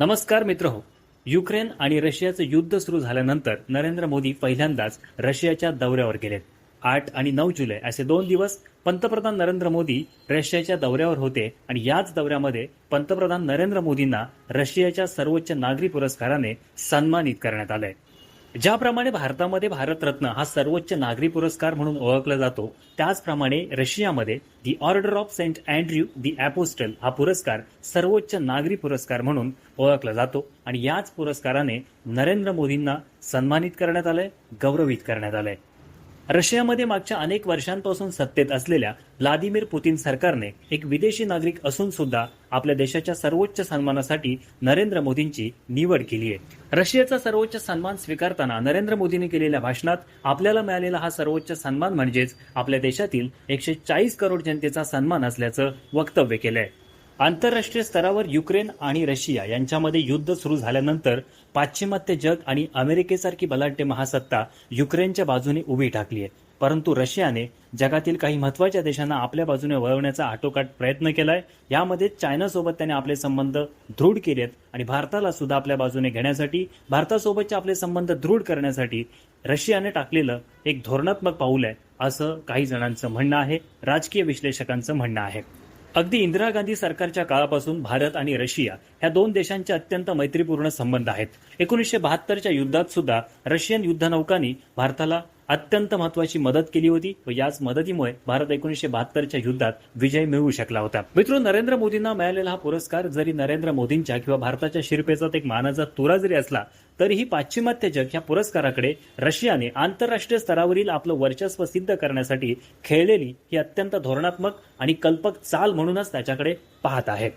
नमस्कार मित्र हो. युक्रेन आणि रशियाचं युद्ध सुरू झाल्यानंतर नरेंद्र मोदी पहिल्यांदाच रशियाच्या दौऱ्यावर गेलेत. आठ आणि नऊ जुलै असे दोन दिवस पंतप्रधान नरेंद्र मोदी रशियाच्या दौऱ्यावर होते आणि याच दौऱ्यामध्ये पंतप्रधान नरेंद्र मोदींना रशियाच्या सर्वोच्च नागरी पुरस्काराने सन्मानित करण्यात आलंय. ज्याप्रमाणे भारतामध्ये भारतरत्न हा सर्वोच्च नागरी पुरस्कार म्हणून ओळखला जातो त्याचप्रमाणे रशियामध्ये the order of Saint Andrew the Apostle हा पुरस्कार सर्वोच्च नागरी पुरस्कार म्हणून ओळखला जातो आणि याच पुरस्काराने नरेंद्र मोदींना सन्मानित करण्यात आलंय गौरवित करण्यात आलंय. रशियामध्ये मागच्या अनेक वर्षांपासून सत्तेत असलेल्या व्लादिमीर पुतीन सरकारने एक विदेशी नागरिक असून सुद्धा आपल्या देशाच्या सर्वोच्च सन्मानासाठी नरेंद्र मोदींची निवड केली आहे. रशियाचा सर्वोच्च सन्मान स्वीकारताना नरेंद्र मोदींनी केलेल्या भाषणात आपल्याला मिळालेला हा सर्वोच्च सन्मान म्हणजेच आपल्या देशातील एकशे चाळीस करोड जनतेचा सन्मान असल्याचं वक्तव्य केलंय. आंतरराष्ट्रीय स्तरावर युक्रेन आणि रशिया यांच्यामध्ये युद्ध सुरू झाल्यानंतर पाश्चिमात्य जग आणि अमेरिकेसारखी बलाढ्य महासत्ता युक्रेनच्या बाजूने उभी ठाकली आहे. परंतु रशियाने जगातील काही महत्त्वाच्या देशांना आपल्या बाजूने वळवण्याचा आटोकाट प्रयत्न केलाय. यामध्ये चायनासोबत त्याने आपले संबंध दृढ केलेत आणि भारताला सुद्धा आपल्या बाजूने घेण्यासाठी भारतासोबतचे आपले संबंध दृढ करण्यासाठी रशियाने टाकलेलं एक धोरणात्मक पाऊल आहे असं काही जणांचं म्हणणं आहे. राजकीय विश्लेषकांचं म्हणणं आहे. अगदी इंदिरा गांधी सरकारच्या काळापासून भारत आणि रशिया ह्या दोन देशांचे अत्यंत मैत्रीपूर्ण संबंध आहेत. एकोणीसशे बहात्तरच्या युद्धात सुद्धा रशियन युद्धनौकांनी भारताला अत्यंत महत्वाची मदत केली होती व याच मदतीमुळे भारत एकोणीसशे बहात्तरच्या युद्धात विजय मिळवू शकला होता. मित्र नरेंद्र मोदींना मिळालेला हा पुरस्कार जरी नरेंद्र मोदींच्या किंवा भारताच्या शिरपेचा एक मानाचा तुरा जरी असला तरीही पाश्चिमात्य जग या पुरस्काराकडे रशियाने आंतरराष्ट्रीय स्तरावरील आपलं वर्चस्व सिद्ध करण्यासाठी खेळलेली ही अत्यंत धोरणात्मक आणि कल्पक चाल म्हणूनच त्याच्याकडे पाहत आहे.